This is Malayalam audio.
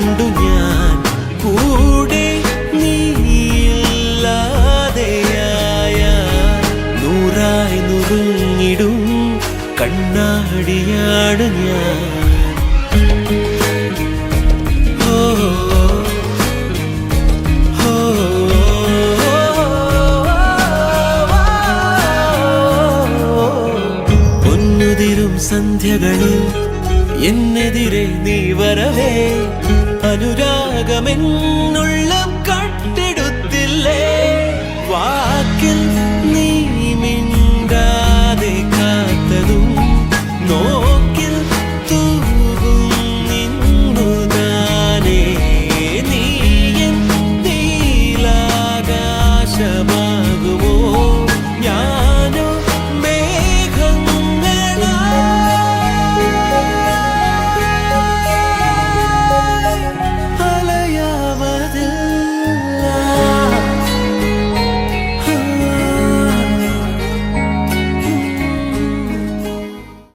കണ്ടു ഞാൻ. കൂടെ നീയില്ലാതെയായ നൂറായി നുറുങ്ങിടും കണ്ണാടിയാണ് ഞാൻ. സന്ധ്യകളിൽ എന്നെതിരെ നീ വരവേ. അനുരാഗമെന്നുള്ളം കട്ടെടുത്തില്ലേ വാക്കിൽ